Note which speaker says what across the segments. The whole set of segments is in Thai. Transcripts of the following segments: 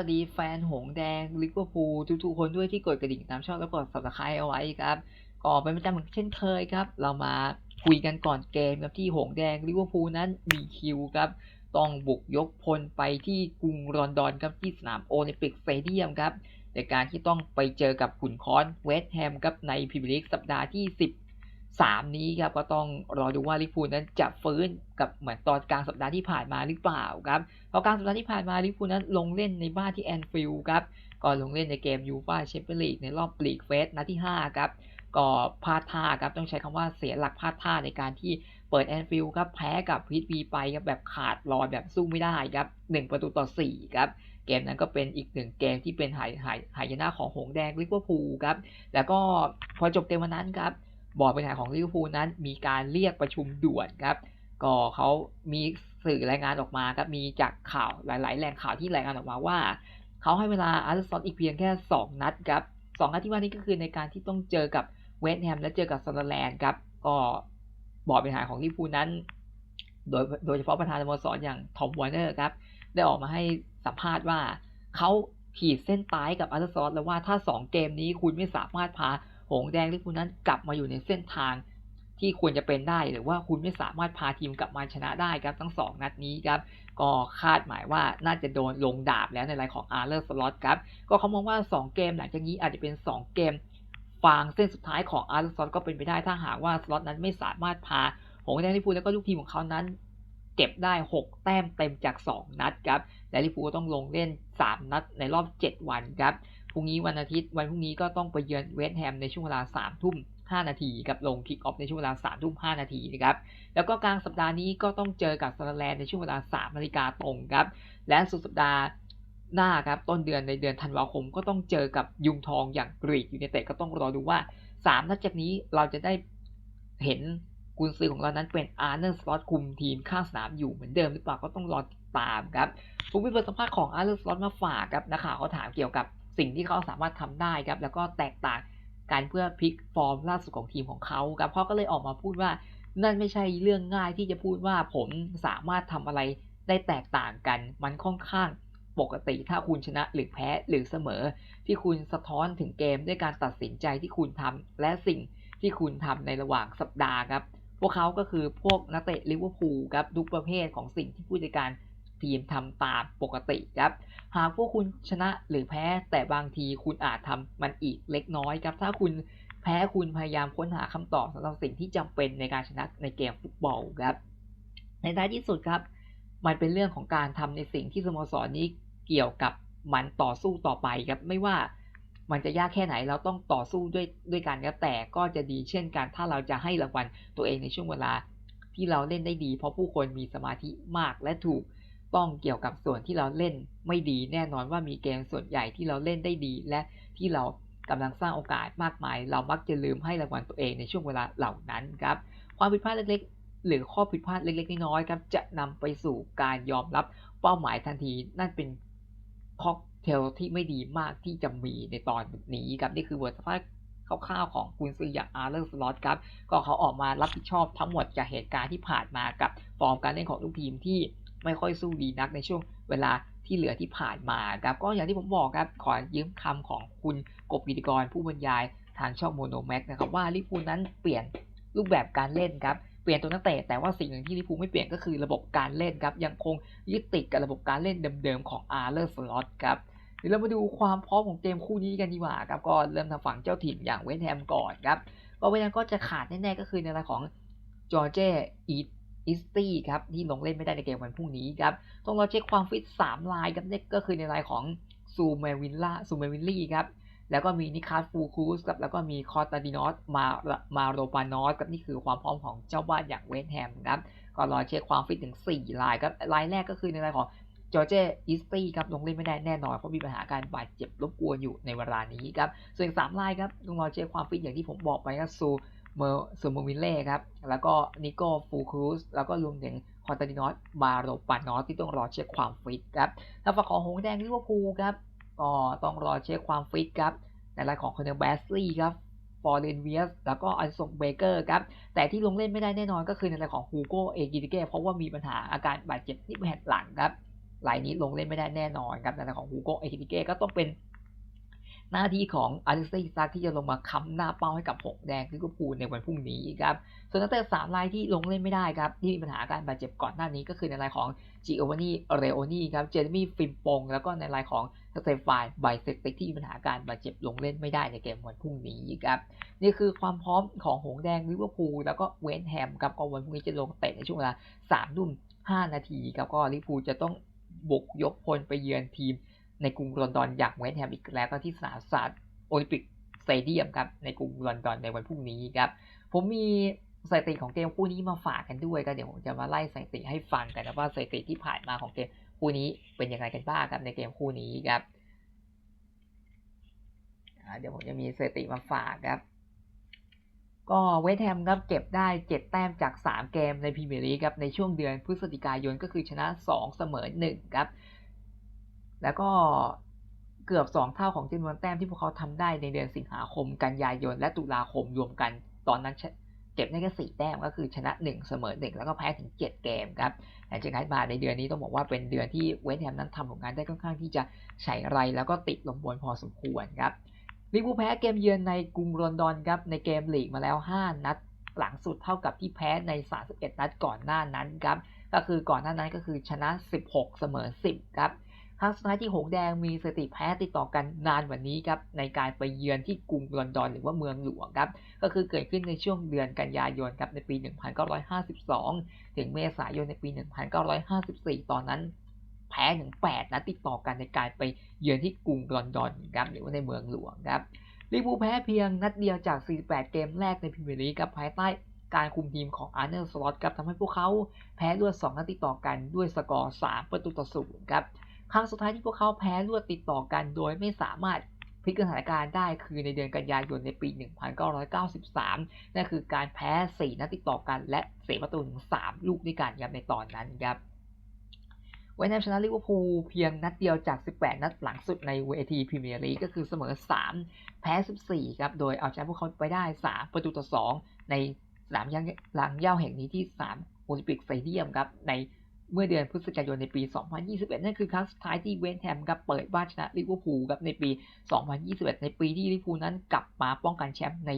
Speaker 1: สวัสดีแฟนหงแดงลิเวอร์พูลทุกๆคนด้วยที่กดกระดิ่งตามช่องและกด subscribe เอาไว้ครับก็เป็นประจำเหมือนเช่นเคยครับ เรามาคุยกันก่อนเกมครับที่หงแดงลิเวอร์พูลนั้นมีคิวครับต้องบุกยกพลไปที่กรุงลอนดอนครับที่สนามโอลิมปิกสเตเดียมครับในการที่ต้องไปเจอกับขุนค้อนเวสต์แฮมครับในพรีเมียร์ลีกสัปดาห์ที่ 13นี้ครับก็ต้องรอดูว่าลิเวอร์พูลนั้นจะฟื้นกับเหมือนตอนกลางสัปดาห์ที่ผ่านมาหรือเปล่าครับเพราะกลางสัปดาห์ที่ผ่านมาลิเวอร์พูลนั้นลงเล่นในบ้านที่แอนฟิลด์ครับก็ลงเล่นในเกมยูฟ่าแชมเปี้ยนลีกในรอบปลีกเฟสนัดที่ 5 ครับ ก็พลาดท่าครับต้องใช้คำว่าเสียหลักพลาดท่าในการที่เปิดแอนฟิลด์ครับแพ้กับพีทวีไปครับแบบขาดลอยแบบสู้ไม่ได้ครับ1ประตูต่อ4ครับเกมนั้นก็เป็นอีกหนึ่งเกมที่เป็นหายหายหายนะของหงแดงลิเวอร์พูลครับแล้วก็พอจบเกมวันนั้นครับ บอร์ดบริหารของลิเวอร์พูลนั้นมีการเรียกประชุมด่วนครับ ก็เขามีสื่อรายงานออกมาครับมีจากข่าวหลาย ๆ แหล่งข่าวที่รายงานออกมาว่า เขาให้เวลาอาร์เซนอลอีกเพียงแค่ 2 นัดครับสองนัดที่ว่านี้ก็คือในการที่ต้องเจอกับเวสต์แฮมและเจอกับซันเดอร์แลนด์ครับก็บอร์ดบริหารของลิเวอร์พูลนั้น โดยโดยเฉพาะประธานสโมสรอย่างทอมวอร์เนอร์ครับได้ออกมาให้สัมภาษณ์ว่าเขาขีดเส้นตายกับอาร์เซนอลแล้วว่าถ้า 2 เกมนี้คุณไม่สามารถพา หงแดงลิเวอร์พูลนั้นกลับมาอยู่ในเส้นทางที่ควรจะเป็นได้หรือว่าคุณไม่สามารถพาทีมกลับมาชนะได้ครับทั้ง 2 นัดนี้ครับ ก็คาดหมายว่าน่าจะโดนลงดาบแล้วในรายของอาร์เลอร์สล็อตครับ ก็เขามองว่า 2 เกมหลังจากนี้อาจจะเป็น 2 เกมฟางเส้นสุดท้ายของอาร์เลอร์สล็อตก็เป็นไปได้ถ้าหากว่าสล็อตนั้นไม่สามารถพาหงแดงลิเวอร์พูลแล้วก็ลูกทีมของเขานั้น เก็บได้ 6 แต้มเต็มจาก 2 นัดครับและลิพูก็ต้องลงเล่น 3 นัดในรอบ 7 วันครับพรุ่งนี้วันอาทิตย์วันพรุ่งนี้ก็ต้องไปเยือนเวสต์แฮมในช่วงเวลา3ทุ่ม5นาทีกับลงคิกออฟในช่วงเวลา3ทุ่ม5นาทีนะครับแล้วก็กลางสัปดาห์นี้ก็ต้องเจอกับซันเดอร์แลนในช่วงเวลา3นาฬิกาตรงครับและสุดสัปดาห์หน้าครับต้นเดือนในเดือนธันวาคมก็ต้องเจอกับยุงทองอย่างกรีกอยูไนเต็ดก็ต้องรอดูว่า 3 นัดจากนี้เราจะได้เห็นกุนซือของเรานั้นเป็นอาร์เนอร์สล็อตคุมทีมข้างสนามอยู่เหมือนเดิมหรือเปล่าก็ต้องรอติด ตามครับผมมีบทสัมภาษณ์ของอาร์เนอร์สล็อตมาฝากครับนักข่าวเขาถามเกี่ยวกับสิ่งที่เขาสามารถทำได้ครับแล้วก็แตกต่างการเพื่อพลิกฟอร์มล่าสุดของทีมของเขาครับเขาก็เลยออกมาพูดว่านั่นไม่ใช่เรื่องง่ายที่จะพูดว่าผมสามารถทำอะไรได้แตกต่างกัน มันค่อนข้างปกติถ้าคุณชนะหรือแพ้หรือเสมอ ที่คุณสะท้อนถึงเกมด้วยการตัดสินใจที่คุณทำและสิ่งที่คุณทำในระหว่างสัปดาห์ครับ พวกเขาก็คือพวกนักเตะลิเวอร์พูลครับทุกประเภทของสิ่งที่ผู้จัดการ ทีมทำตามปกติครับ หากพวกคุณชนะหรือแพ้แต่บางทีคุณอาจทำมันอีกเล็กน้อยครับ ถ้าคุณแพ้คุณพยายามค้นหาคำตอบสำหรับสิ่งที่จำเป็นในการชนะในเกมฟุตบอลครับ ในท้ายที่สุดครับ มันเป็นเรื่องของการทำในสิ่งที่สโมสรนี้เกี่ยวกับมันต่อสู้ต่อไปครับไม่ว่ามันจะยากแค่ไหนเราต้องต่อสู้ด้วยด้วยกันครับแต่ก็จะดีเช่นกัน ถ้าเราจะให้รางวัลตัวเองในช่วงเวลาที่เราเล่นได้ดี เพราะผู้คนมีสมาธิมากและถูก ต้องเกี่ยวกับส่วนที่เราเล่นไม่ดีแน่นอนว่ามีเกมส่วนใหญ่ที่เราเล่นได้ดี และที่เรากำลังสร้างโอกาสมากมาย เรามักจะลืมให้รางวัลตัวเองในช่วงเวลาเหล่านั้นครับความผิดพลาดเล็กๆ หรือข้อผิดพลาดเล็กๆน้อยๆครับจะนำไปสู่การยอมรับเป้าหมายทันทีนั่นเป็นค็อกเทลที่ไม่ดีมากที่จะมีในตอนนี้ครับนี่คือบทสัมภาษณ์คร่าวๆของคุณซืออย่างอาร์เลอร์สล็อตครับก็เขาออกมารับผิดชอบทั้งหมดจากเหตุการณ์ที่ผ่านมากับฟอร์มการเล่นของลูกทีมที่ ไม่ค่อยสู้ดีนักในช่วงเวลาที่เหลือที่ผ่านมาครับก็อย่างที่ผมบอกครับขอยืมคำของคุณกบกิติกรผู้บรรยายทางช่องโมโนแม็กนะครับว่าลิปูนั้นเปลี่ยนรูปแบบการเล่นครับเปลี่ยนตัวนักเตะแต่ว่าสิ่งหนึ่งที่ลิปูไม่เปลี่ยนก็คือระบบการเล่นครับยังคงยึดติดกับระบบการเล่นเดิมๆของอาร์เลอร์สล็อตครับเดี๋ยวเรามาดูความพร้อมของเกมคู่นี้กันดีกว่าครับก็เริ่มทางฝั่งเจ้าถิ่นอย่างเวสต์แฮมก่อนครับก็เวสต์แฮมก็จะขาดแน่ๆก็คือในรายของจอร์เจอี อิสตี้ครับที่ลงเล่นไม่ได้ในเกมวันพรุ่งนี้ครับต้องรอเช็คความฟิต3ลายครับนี่ก็คือในรายของซูเมวินล่าซูเมวินลี่ครับแล้วก็มีนิคาสฟูคูสครับแล้วก็มีคอตาดินอสมามาโรปานอสครับนี่คือความพร้อมของเจ้าบ้านอย่างเวสต์แฮมครับก็รอเช็คความฟิตถึง 4 ลายครับลายแรกก็คือในรายของจอร์เจอิสตี้ครับลงเล่นไม่ได้แน่นอนเพราะมีปัญหาการบาดเจ็บรบกวนอยู่ในเวลานี้ครับส่วนสามลายครับต้องรอเช็คความฟิตอย่างที่ผมบอกไปครับซู เมอร์ซูเมวินเล่ครับ แล้วก็นิโก้ฟูครูสแล้วก็รวมถึงคอนตาดินอสบาโรปานอสที่ต้องรอเช็คความฟิตครับถ้าฝั่งของหงแดงลิเวอร์พูลครับก็ต้องรอเช็คความฟิตครับในรายของคอนเนอร์แบสลี่ครับฟอร์เรนเวียสแล้วก็อันซงเบเกอร์ครับ แต่ที่ลงเล่นไม่ได้แน่นอนก็คือในรายของฮูโกเอกิติเก้เพราะว่ามีปัญหาอาการบาดเจ็บที่แผ่นหลังครับรายนี้ลงเล่นไม่ได้แน่นอนครับในของฮูโกเอคิติเก้ก็ต้องเป็น หน้าที่ของอาริสซีซักที่จะลงมาค้ำหน้าเป้าให้กับหกแดงลิเวอร์พูลในวันพรุ่งนี้ครับ ส่วนนักเตะสามรายที่ลงเล่นไม่ได้ครับ ที่มีปัญหาการบาดเจ็บก่อนหน้านี้ก็คือในรายของจิโอวานีเรโอนีครับ เจเรมี่ฟิมปง แล้วก็ในรายของสเตฟานไบเซติกที่มีปัญหาการบาดเจ็บลงเล่นไม่ได้ในเกมวันพรุ่งนี้ครับนี่คือความพร้อมของหงแดงลิเวอร์พูลแล้วก็เวนแฮมครับก็วันพรุ่งนี้จะลงเตะในช่วงเวลาสามทุ่มห้านาทีครับก็ลิเวอร์พูลจะต้องบุกยกพลไปเยือนทีม ในกรุงลอนดอนอย่างเวนแฮมอีกแล้วก็ที่สนามศาสตร์โอลิมปิกสเตเดียมครับในกรุงลอนดอนในวันพรุ่งนี้ครับ ผมมีสถิติของเกมคู่นี้มาฝากกันด้วยก็เดี๋ยวผมจะมาไล่สถิติให้ฟังกันนะว่าสถิติที่ผ่านมาของเกมคู่นี้เป็นยังไงกันบ้างครับในเกมคู่นี้ครับเดี๋ยวผมจะมีสถิติมาฝากครับ ก็เวสแฮมครับเก็บได้ 7 แต้มจาก 3 เกมในพรีเมียร์ลีกครับในช่วงเดือนพฤศจิกายนก็คือชนะ 2 เสมอ 1 ครับ แล้วก็เกือบ 2 เท่าของจำนวนแต้มที่พวกเขาทำได้ในเดือนสิงหาคม กันยายน และตุลาคมรวมกัน ตอนนั้นเก็บได้แค่4แต้มก็คือชนะ 1 เสมอ 1 แล้วก็แพ้ถึง 7 เกมครับหลังจากนั้นมาในเดือนนี้ต้องบอกว่าเป็นเดือนที่เวสแฮมนั้นทำผลงานได้ค่อนข้างที่จะใช้ไรแล้วก็ติดลมบนพอสมควรครับลิเวอร์พูลแพ้เกมเยือนในกรุงลอนดอนครับในเกมลีกมาแล้ว 5 นัดหลังสุดเท่ากับที่แพ้ใน 31 นัดก่อนหน้านั้นครับก็คือก่อนหน้านั้นก็คือชนะ 16 เสมอ 10 ครับ ครั้งสุดท้ายที่หงแดงมีสถิติแพ้ติดต่อกันนานกว่านี้ครับในการไปเยือนที่กรุงลอนดอนหรือว่าเมืองหลวงครับก็คือเกิดขึ้นในช่วงเดือนกันยายนครับในปี 1952 ถึงเมษายนในปี 1954 ตอนนั้นแพ้ถึง8นัดติดต่อกันในการไปเยือนที่กรุงลอนดอนครับหรือว่าในเมืองหลวงครับลิเวอร์พูลแพ้เพียงนัดเดียวจาก 48 เกมแรกในพรีเมียร์ลีกครับภายใต้การคุมทีมของอาร์เนลสล็อตครับทำให้พวกเขาแพ้รวด2นัดติดต่อกันด้วยสกอร์ 3 ประตูต่อศูนย์ครับ ครั้งสุดท้ายที่พวกเขาแพ้รวดติดต่อกัน โดยไม่สามารถพลิกสถานการณ์ได้คือในเดือนกันยายนในปี 1993 นั่นคือการแพ้ 4 นัดติดต่อกันและเสียประตูถึง 3 ลูกด้วยกันครับในตอนนั้นครับเวนแฮมชนะลิเวอร์พูลเพียงนัดเดียวจาก 18 นัดหลังสุดในเวทีพรีเมียร์ลีกก็คือเสมอ 3 แพ้ 14 ครับ โดยเอาชนะพวกเขาไปได้ 3 ประตูต่อ 2 ในสนามย่างหลังย่าแห่งนี้ที่ 3 โอลิมปิกสเตเดียมครับ ใน เมื่อเดือนพฤศจิกายนในปี 2021 นั่นคือครั้งสุดท้ายที่เวนแฮมกับเปิดบ้านชนะลิเวอร์พูลครับในปี 2021 ในปีที่ลิเวอร์พูลนั้นกลับมาป้องกันแชมป์ใน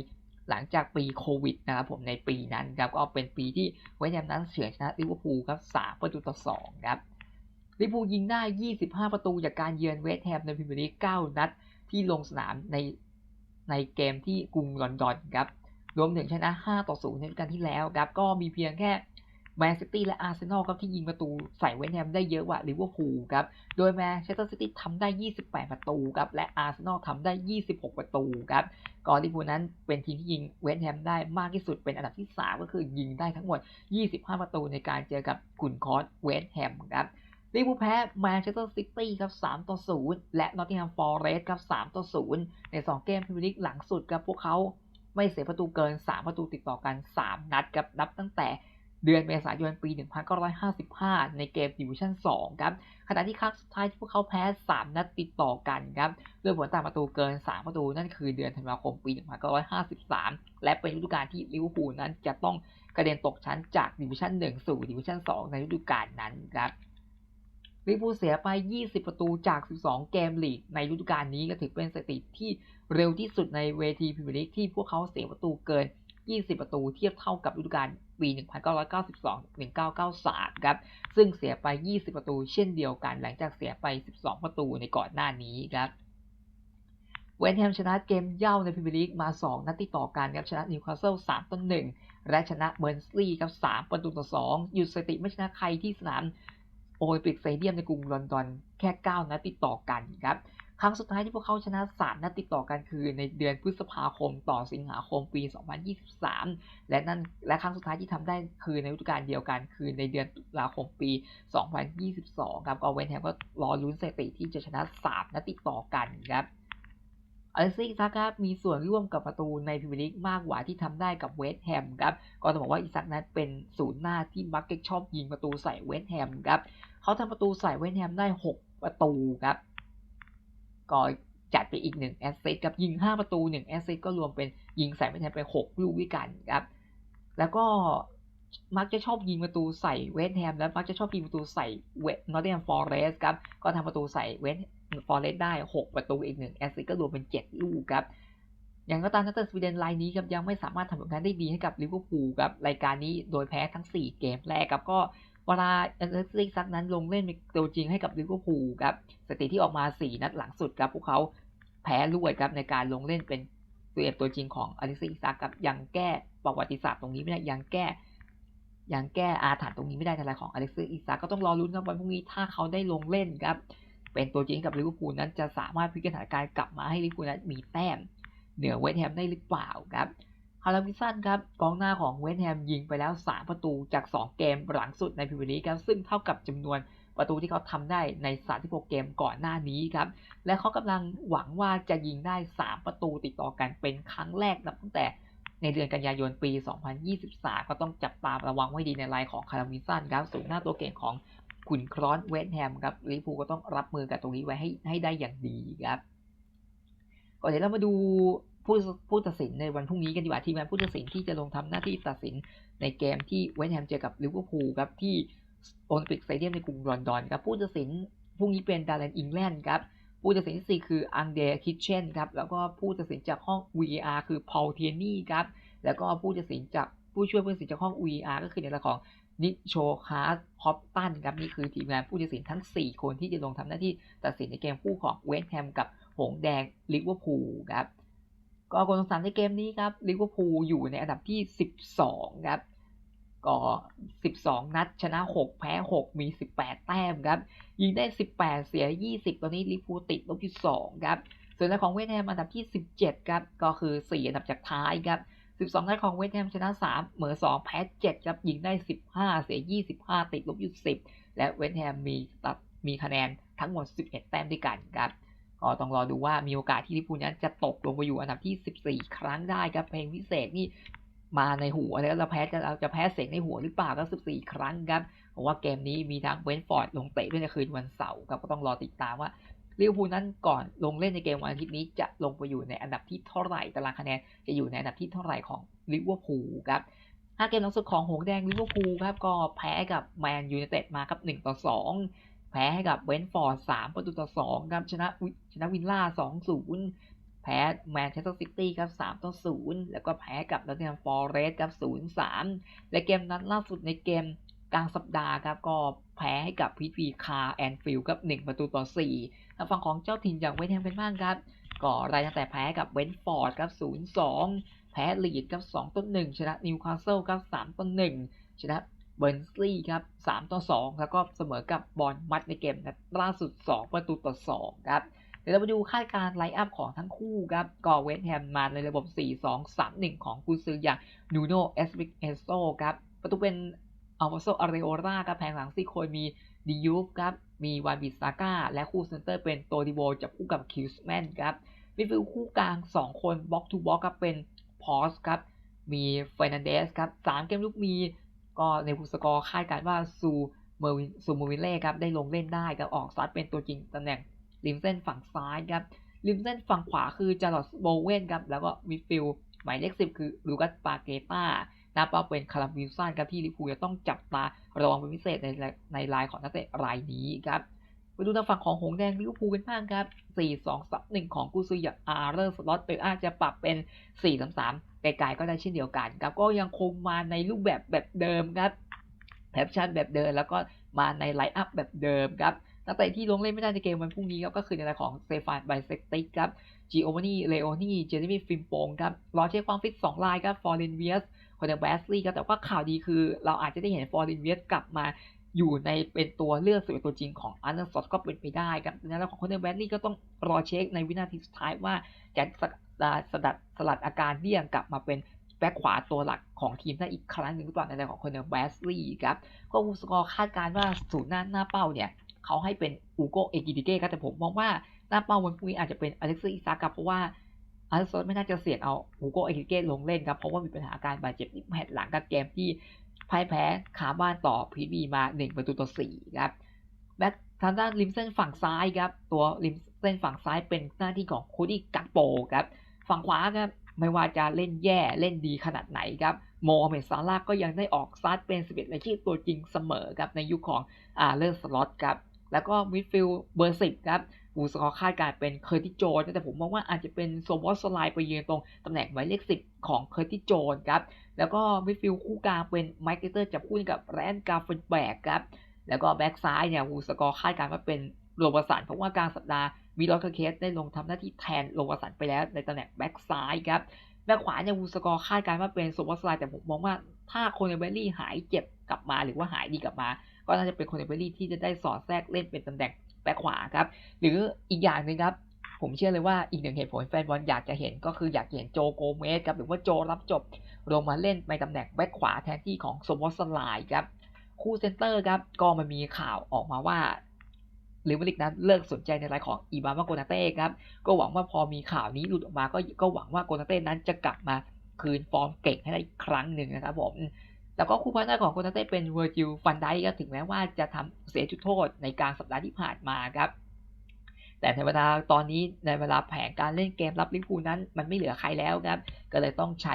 Speaker 1: หลังจากปีโควิดนะครับผมในปีนั้นครับก็เป็นปีที่เวนแฮมนั้นเฉือนชนะลิเวอร์พูลครับ 3 ประตูต่อ 2 ครับลิเวอร์พูลยิงได้ 25 ประตูจากการเยือนเวสต์แฮมในพรีเมียร์ลีก 9 นัดที่ลงสนามในในเกมที่กรุงลอนดอนครับรวมถึงชนะ 5 ต่อ 0 ในฤดูกาลที่แล้วครับก็มีเพียงแค่ แมนซิตี้และอาร์เซนอลครับที่ยิงประตูใส่เวสต์แฮมได้เยอะกว่าลิเวอร์พูลครับ โดยแมนเชสเตอร์ซิตี้ทำได้ 28 ประตูครับ และอาร์เซนอลทำได้ 26 ประตูครับ ก่อนลิเวอร์พูลนั้นเป็นทีมที่ยิงเวสต์แฮมได้มากที่สุดเป็นอันดับที่ 3 ก็คือยิงได้ทั้งหมด 25 ประตูในการเจอกับกุนคอสเวสต์แฮมครับลิเวอร์พูลแพ้แมนเชสเตอร์ซิตี้ครับ3ต่อ0และนอตติงแฮมฟอร์เรสต์ครับ3ต่อ0ใน 2 เกมพรีเมียร์ลีกหลังสุดครับพวกเขาไม่เสียประตูเกิน 3 ประตูติดต่อกัน 3 นัดครับนับตั้งแต่ เดือนเมษายนปี 1955 ในเกมดิวิชั่น 2 ครับ ขณะที่ครั้งสุดท้ายที่พวกเขาแพ้ 3 นัดติดต่อกันครับด้วยผลต่างประตูเกิน 3 ประตูนั่นคือเดือนธันวาคมปี 1953 และเป็นฤดูกาลที่ลิเวอร์พูลนั้นจะต้องกระเด็นตกชั้นจากดิวิชั่น 1 สู่ดิวิชั่น 2 ในฤดูกาลนั้นครับลิเวอร์พูลเสียไป 20 ประตูจาก 12 เกมลีกในฤดูกาลนี้ก็ถือเป็นสถิติที่เร็วที่สุดในเวทีพรีเมียร์ลีกที่พวกเขาเสียประตูเกิน 20 ประตูเทียบเท่ากับฤดูกาลปี 1992-1993 ครับ ซึ่งเสียไป 20 ประตูเช่นเดียวกัน หลังจากเสียไป 12 ประตูในก่อนหน้านี้ครับเวนแฮมชนะเกมเย่าในพรีเมียร์ลีกมา 2 นัดติดต่อกันครับชนะนิวคาสเซิล3ต่อ1และชนะเบอร์นสลีย์ครับ3ประตูต่อ 2 หยุดสถิติไม่ชนะใครที่สนามโอลิมปิกสเตเดียมในกรุงลอนดอนแค่ 9 นัดติดต่อกันครับ ครั้งสุดท้ายที่พวกเขาชนะ3นัดติดต่อกันคือในเดือนพฤษภาคมต่อสิงหาคมปี 2023 และนั่นและครั้งสุดท้ายที่ทำได้คือในฤดูกาลเดียวกันคือในเดือนตุลาคมปี 2022 ครับก็เวนแฮมก็รอลุ้นสถิติที่จะชนะ3นัดติดต่อกันครับอเลซิกซักครับมีส่วนร่วมกับประตูในพรีเมียร์ลีกมากกว่าที่ทำได้กับเวสต์แฮมครับก็ต้องบอกว่าอิซักนั้นเป็นศูนย์หน้าที่มักจะชอบยิงประตูใส่เวสต์แฮมครับเขาทำประตูใส่เวสต์แฮมได้ 6 ประตูครับ ก็จัดไปอีกหนึ่งแอสเซทกับยิง 5 ประตู1แอสเซทก็รวมเป็นยิงใส่ไม่แทนไป 6 ลูกด้วิกันครับ แล้วก็มักจะชอบยิงประตูใส่เวสต์แฮมและมักจะชอบยิงประตูใส่เวสนอตติงแฮมฟอร์เรสต์ครับ ก็ทำประตูใส่เวสต์ฟอร์เรสต์ได้ 6 ประตูอีกหนึ่งแอสซิสต์ก็รวมเป็น 7 ลูกครับอย่างก็ตามนักเตะสวีเดนรายนี้ครับยังไม่สามารถทำผลงานได้ดีให้กับลิเวอร์พูลครับรายการนี้โดยแพ้ทั้ง 4 เกมแรกครับก็ เวลาเอเล็กซิกซักนั้นลงเล่นเป็นตัวจริงให้กับลิเวอร์พูลครับสถิติที่ออกมา 4 นัดหลังสุดครับพวกเขาแพ้รวดครับในการลงเล่นเป็นตัวเอกตัวจริงของอเล็กซิกซักครับยังแก้ประวัติศาสตร์ตรงนี้ไม่ได้ยังแก้ยังแก้อาถรรพ์ตรงนี้ไม่ได้ในรายของอเล็กซิกซักก็ต้องรอลุ้นครับวันพรุ่งนี้ถ้าเขาได้ลงเล่นครับ เป็นตัวจริงกับลิเวอร์พูลนั้นจะสามารถพลิกสถานการณ์กลับมาให้ลิเวอร์พูลนั้นมีแต้มเหนือเวสต์แฮมได้หรือเปล่าครับ คาร์ลิสันครับกองหน้าของเวสต์แฮมยิงไปแล้ว 3 ประตูจาก 2 เกมหลังสุดในพรีเมียร์ลีกครับซึ่งเท่ากับจำนวนประตูที่เขาทำได้ใน 36 เกมก่อนหน้านี้ครับ และเขากำลังหวังว่าจะยิงได้ 3 ประตูติดต่อกันเป็นครั้งแรกนับตั้งแต่ในเดือนกันยายนปี 2023 ก็ต้องจับตามระวังไว้ดีในรายของคาร์ลวิสันครับสูงหน้าตัวเก่งของขุนครอนเวสต์แฮมครับลิเวอร์พูลก็ต้องรับมือกับตรงนี้ไว้ให้ให้ได้อย่างดีครับก่อนเดี๋ยวเรามาดู ผู้ผู้ตัดสินในวันพรุ่งนี้กันดีกว่าทีมงานผู้ตัดสินที่จะลงทำหน้าที่ตัดสินในเกมที่เวสต์แฮมเจอกับลิเวอร์พูลครับที่โอลิมปิกสเตเดียมในกรุงลอนดอนครับผู้ตัดสินพรุ่งนี้เป็นดาร์เลนอิงแลนด์ครับผู้ตัดสินที่สี่คืออังเดร์คิทเชนครับแล้วก็ผู้ตัดสินจากห้อง VAR คือพอลเทียนี่ครับแล้วก็ผู้ตัดสินจากผู้ช่วยผู้ตัดสินจากห้อง VAR ก็คือในระของนิโชคาร์ฮอปตันครับนี่คือทีมงานผู้ตัดสินทั้ง 4 คนที่จะลงทำหน้าที่ตัดสินในเกมคู่ของเวสต์แฮมกับหงแดงลิเวอร์พูลครับ ก็กลสงสารในเกมนี้ครับลิเวอร์พูลอยู่ในอันดับที่ 12 ครับ ก็ 12 นัด ชนะ 6 แพ้ 6 มี 18 แต้มครับ ยิงได้ 18 เสีย 20 ตอนนี้ลิเวอร์พูลติดลบที่ 2 ครับ ส่วนในของเวสต์แฮมอันดับที่ 17 ครับ ก็คือ 4 อันดับจากท้ายครับ 12 นัดของเวสต์แฮมชนะ 3 เหมือ 2 แพ้ 7 ครับ ยิงได้ 15 เสีย 25 ติดลบอยู่ 10 และเวสต์แฮมมีตัดมีคะแนนทั้งหมด 11 แต้มด้วยกันครับ ก็ต้องรอดูว่ามีโอกาสที่ลิวพูนั้นจะตกลงไปอยู่อันดับที่ 14 ครั้งได้ครับเพลงพิเศษนี่มาในหัวแล้วเราแพ้จะเราจะแพ้เสียงในหัวหรือเปล่าก็14 ครั้งครับเพราะว่าเกมนี้มีทางเวนฟอร์ดลงเตะด้วยในคืนวันเสาร์ครับก็ต้องรอติดตามว่าลิเวอร์พูลนั้นก่อนลงเล่นในเกมวันอาทิตย์นี้จะลงไปอยู่ในอันดับที่เท่าไหร่ตารางคะแนนจะอยู่ในอันดับที่เท่าไหร่ของลิเวอร์พูลครับห้าเกมหลังสุดของหงแดงลิเวอร์พูลครับก็แพ้กับแมนยูไนเต็ดมาครับ1ต่อ2 แพ้ให้กับเวนฟอร์ด3ประตูต่อ2ครับชนะชนะวินล่า2-0แพ้แมนเชสเตอร์ซิตี้ครับ3ต่อ0แล้วก็แพ้กับนอตติงแฮมฟอร์เรสต์ครับ0-3และเกมนั้นล่าสุดในเกมกลางสัปดาห์ครับก็แพ้ให้กับพีทีคาร์แอนฟิลด์ครับ1ประตูต่อ4ทางฝั่งของเจ้าถิ่นอย่างเวสต์แฮมเป็นบ้างครับก็รายงานแต่แพ้กับเวนฟอร์ดครับ0-2แพ้ลีดครับ2ต่อ1ชนะนิวคาสเซิลครับ3ต่อ1ชนะ เบอร์นสลีย์ครับ3ต่อ 2 แล้วก็เสมอกับบอลมัดในเกมนัดล่าสุด 2 ประตูต่อ 2 ครับ เดี๋ยวเราไปดูคาดการไลน์อัพของทั้งคู่ครับก็เวสต์แฮมมาในระบบ 4-2-3-1 ของกุซืออย่างนูโนเอสบิกเอโซครับ ประตูเป็นอัลวาโซอาริโอราครับแผงหลังซี่โคนมีดิยูฟครับ มีวานบิสซาก้า และคู่เซนเตอร์เป็นโตดิโวจับคู่กับคิวส์แมนครับมิดฟิลด์คู่กลาง 2 คนบล็อกทูบล็อกครับเป็นพอสครับมีเฟรนันเดสครับ3เกมลุกมี ก็ในฟูสกอร์คาดการณ์ว่าซูเมอร์วินซูเมอร์วินเล่ครับได้ลงเล่นได้ครับออกซัดเป็นตัวจริงตำแหน่งริมเส้นฝั่งซ้ายครับริมเส้นฝั่งขวาคือจาร์ลอสโบเวนครับแล้วก็มิดฟิลด์หมายเลขสิบคือลูกัสปาเกต้าหน้าเป้าเป็นคาราวิลสันครับที่ลิพูลจะต้องจับตาระวังเป็นพิเศษในในลายของนักเตะรายนี้ครับไปดูทางฝั่งของหงแดงลิเวอร์พูลกันบ้างครับ 4-2-3-1 ของกูซูยาอาร์เรอร์สล็อตเตอร์อาจจะปรับเป็น 4-3-3 ไกลๆก็ได้เช่นเดียวกันครับก็ยังคงมาในรูปแบบแบบเดิมครับแพปชั่นแบบเดิมแล้วก็มาในไลน์อัพแบบเดิมครับนักเตะที่ลงเล่นไม่ได้ในเกมวันพรุ่งนี้ครับก็คือในรายของเซฟานไบเซกติกครับจิโอวานีเลโอนีเจเรมี่ฟิมโปงครับรอเช็คความฟิต2รายครับฟอร์เรนเวียสคนเดอร์แบสลีย์ครับแต่ว่าข่าวดีคือ เราอาจจะได้เห็นฟอร์เรนเวียสกลับมา อยู่ในเป็นตัวเลือกสุดตัวจริงของอันเดอร์สอตก็เป็นไปได้ครับในแล้วของคนเดอร์แบสลีย์ก็ต้องรอเช็คในวินาทีสุดท้ายว่าจะสลัดสลัดอาการเลี่ยงกลับมาเป็นแบ็คขวาตัวหลักของทีมได้อีกครั้งหนึ่งหรือเปล่าในใจของคนเนอร์แบสลีย์ครับก็อูสกอร์คาดการณ์ว่าศูนย์หน้าหน้าเป้าเนี่ยเขาให้เป็นอูโกเอกิดิเก้ครับแต่ผมมองว่าหน้าเป้าวันพรุ่งนี้อาจจะเป็นอเล็กซ์อิซากับเพราะว่าอาร์เซนไม่น่าจะเสี่ยงเอาอูโกเอกิดิเก้ลงเล่นครับ เพราะว่ามีปัญหาการบาดเจ็บที่แผดหลังกับเกมที่ พ่ายแพ้ขาบ้านต่อพีบีมา 1 ประตูต่อ4ครับแบ็คทางด้านริมเส้นฝั่งซ้ายครับตัวริมเส้นฝั่งซ้ายเป็นหน้าที่ของโคดี้กักโปครับฝั่งขวาครับไม่ว่าจะเล่นแย่เล่นดีขนาดไหนครับโมฮัมเหม็ดซาร่าก็ยังได้ออกสตาร์ทเป็น11รายชื่อตัวจริงเสมอครับในยุคของอาเลอร์สล็อตครับแล้วก็มิดฟิลด์เบอร์10ครับ บูสกอร์คาดการเป็นเคอร์ติโจนแต่ผมมองว่าอาจจะเป็นโซบอสไลน์ไปยืนตรงตำแหน่งหมายเลข10ของเคอร์ติโจนครับ แล้วก็มิดฟิลด์คู่กลางเป็นไมค์เกเตอร์จับคู่กับแรนกาฟเฟนแบกครับ แล้วก็แบ็กซ้ายเนี่ยบูสกอร์คาดการว่าเป็นโรบสันเพราะว่ากลางสัปดาห์มีลอสเคสได้ลงทำหน้าที่แทนโรบสันไปแล้วในตำแหน่งแบ็กซ้ายครับแบ็กขวาเนี่ยวูสกอร์คาดการณ์ว่าเป็นโซบอสไลน์แต่ผมมองว่าถ้าโคเนเบอรี่หายเจ็บกลับมาหรือว่าหายดีกลับมา ก็น่าจะเป็นโคเนเบอรี่ที่จะได้สอดแทรกเล่นเป็นตำแหน่ง แบ็กขวาครับ หรืออีกอย่างหนึ่งครับ ผมเชื่อเลยว่าอีกหนึ่งเหตุผลแฟนบอลอยากจะเห็นก็คืออยากเห็นโจโกเมสครับหรือว่าโจรับจบลงมาเล่นในตำแหน่งแบ็กขวาแทนที่ของโซบอสไลน์ครับคู่เซนเตอร์ครับก็มันมีข่าวออกมาว่าหรือมาริกนั้นเลิกสนใจในรายของอีบามาโกนาเต้ครับก็หวังว่าพอมีข่าวนี้หลุดออกมาก็ก็หวังว่าโกนาเต้นั้นจะกลับมาคืนฟอร์มเก่งให้ได้อีกครั้งหนึ่งนะครับผม แล้วก็คู่พันธ์ของโกนาเต้เป็นเวอร์จิลฟันไดก็ถึงแม้ว่าจะทำเสียจุดโทษในกลางสัปดาห์ที่ผ่านมาครับแต่ในเวลาตอนนี้ในเวลาแผนการเล่นเกมรับลิเวอร์พูนั้นมันไม่เหลือใครแล้วครับ ก็เลยต้องใช้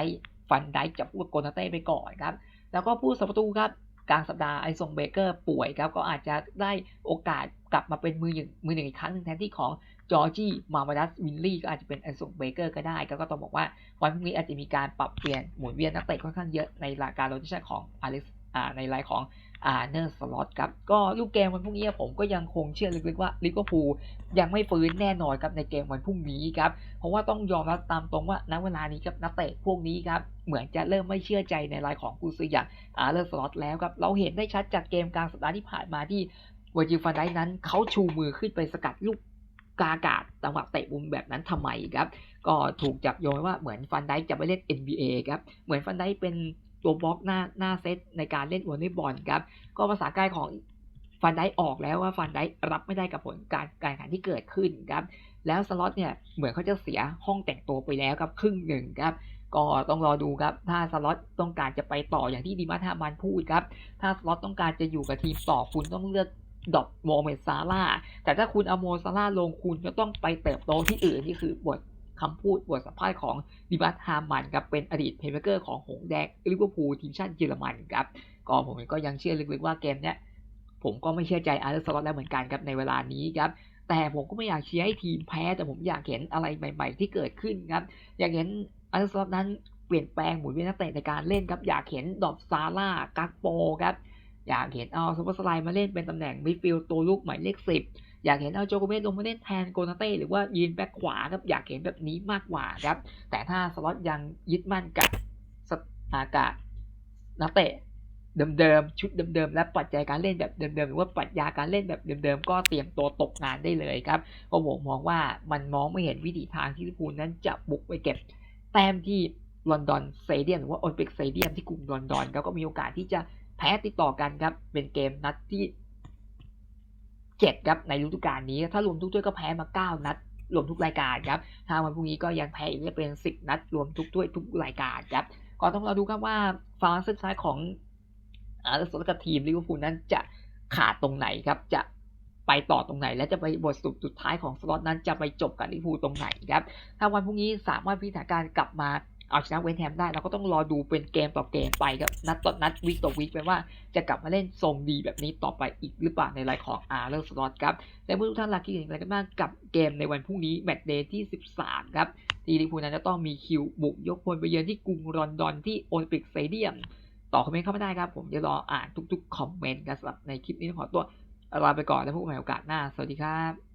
Speaker 1: ฟันไดจับคู่โกนาเต้ไปก่อนครับ แล้วก็ผู้สับประตูครับกลางสัปดาห์ไอซงเบเกอร์ป่วยครับก็อาจจะได้โอกาสกลับมาเป็นมือหนึ่งมือหนึ่งอีกครั้งหนึ่งแทนที่ของ จอร์จี้มามาดัสวินลี่ก็อาจจะเป็นไอซงเบเกอร์ก็ได้ ก็ต้องบอกว่าวันพรุ่งนี้อาจจะมีการปรับเปลี่ยนหมุนเวียนนักเตะค่อนข้างเยอะในรายการโรเตชันของอเล็กซ์ในรายของอาเนอร์สล็อตครับ ก็ลูกเกมวันพรุ่งนี้ผมก็ยังคงเชื่อลึกๆว่าลิเวอร์พูลยังไม่ฟื้นแน่นอนครับในเกมวันพรุ่งนี้ครับ เพราะว่าต้องยอมรับตามตรงว่าณเวลานี้ครับนักเตะพวกนี้ครับ เหมือนจะเริ่มไม่เชื่อใจในรายของกูซืออย่างอาเลอร์สล็อตแล้วครับ เราเห็นได้ชัดจากเกมกลางสัปดาห์ที่ผ่านมาที่วอร์จิฟันไดนั้นเขาชูมือขึ้นไปสกัดลูก กาอากาศจังหวะเตะมุมแบบนั้นทำไมครับก็ถูกจับโยงว่าเหมือนฟันไดจะไปเล่น NBA ครับเหมือนฟันไดเป็นตัวบล็อกหน้าหน้าเซตในการเล่นวอลเลย์บอลครับก็ภาษากายของฟันไดออกแล้วว่าฟันไดรับไม่ได้กับผลการการแข่งขันที่เกิดขึ้นครับแล้วสล็อตเนี่ยเหมือนเขาจะเสียห้องแต่งตัวไปแล้วครับครึ่งหนึ่งครับก็ต้องรอดูครับ ถ้าสล็อตต้องการจะไปต่ออย่างที่ดีมาทามันพูดครับ ถ้าสล็อตต้องการจะอยู่กับทีมต่อคุณต้องเลือก ดอกโมเมดซาร่าแต่ถ้าคุณเอาโมซาร่าลงคุณก็ต้องไปเติบโตที่อื่นนี่คือบทคำพูดบทสัมภาษณ์ของดิบัตฮามันครับเป็นอดีตเพลย์เมเกอร์ของหงแดงลิเวอร์พูลทีมชาติเยอรมันครับก็ผมก็ยังเชื่อลึกๆว่าเกมเนี้ยผมก็ไม่เชื่อใจอาร์เรสล็อตแล้วเหมือนกันครับในเวลานี้ครับแต่ผมก็ไม่อยากเชียร์ให้ทีมแพ้ แต่ผมอยากเห็นอะไรใหม่ ๆ ที่เกิดขึ้นครับอยากเห็นอาร์เซนอลนั้นเปลี่ยนแปลงหมุนเวียนนักเตะในการเล่นครับอยากเห็นดอบซาร่ากักโปครับ อยากเห็นเอาซูเปอร์สไลด์มาเล่นเป็นตำแหน่งมิดฟิลด์ตัวลูกหมายเลขสิบอยากเห็นเอาโจโกเมสลงมาเล่นแทนโกนาเต้หรือว่ายืนแบ็คขวาครับอยากเห็นแบบนี้มากกว่าครับแต่ถ้าสล็อตยังยึดมั่นกับสอากาศนักเตะเดิมๆชุดเดิมๆและปัจจัยการเล่นแบบเดิมๆหรือว่าปรัชญาการเล่นแบบเดิมๆก็เตรียมตัวตกงานได้เลยครับเพราะผมมองว่ามันมองไม่เห็นวิถีทางที่ลิเวอร์พูลนั้นจะบุกไปเก็บ แต้มที่ลอนดอนสเตเดียมหรือว่าโอลิมปิกสเตเดียมที่กรุงลอนดอนก็มีโอกาสที่จะ แพ้ติดต่อกันครับ เป็นเกมนัดที่เจ็ดครับในฤดูกาลนี้ ถ้ารวมทุกถ้วยก็แพ้มาเก้านัด รวมทุกรายการครับถ้าวันพรุ่งนี้ก็ยังแพ้อีกจะเป็นสิบนัด รวมทุกถ้วยทุกรายการครับก็ต้องรอดูครับว่าฟาร์สุดท้ายของอาร์เซนอลกับทีมลิเวอร์พูลนั้นจะขาดตรงไหนครับ จะไปต่อตรงไหน และจะไปบทสรุปสุดท้ายของสล็อตนั้นจะไปจบกับลิเวอร์พูลตรงไหนครับถ้าวันพรุ่งนี้สามารถพิจารณาการกลับมา เอาชนะเวนแฮมได้เราก็ต้องรอดูเป็นเกมต่อเกมไปครับนัดต่อนัดวีคต่อวีคไปว่าจะกลับมาเล่นทรงดีแบบนี้ต่อไปอีกหรือเปล่าในรายของอาร์เรสล็อตครับและเมื่อทุกท่านรักคิดเห็นอะไรกันบ้างกับเกมในวันพรุ่งนี้แมตช์เดย์ที่ 13 ครับที่ลิเวอร์พูลนั้นจะต้องมีคิวบุกยกพลไปเยือนที่กรุงลอนดอนที่โอลิมปิกสเตเดียมต่อคอมเมนต์เข้ามาได้ครับ ผมจะรออ่านทุกๆคอมเมนต์กันสำหรับในคลิปนี้ขอตัวลาไปก่อนแล้วพบกันใหม่โอกาสหน้า สวัสดีครับ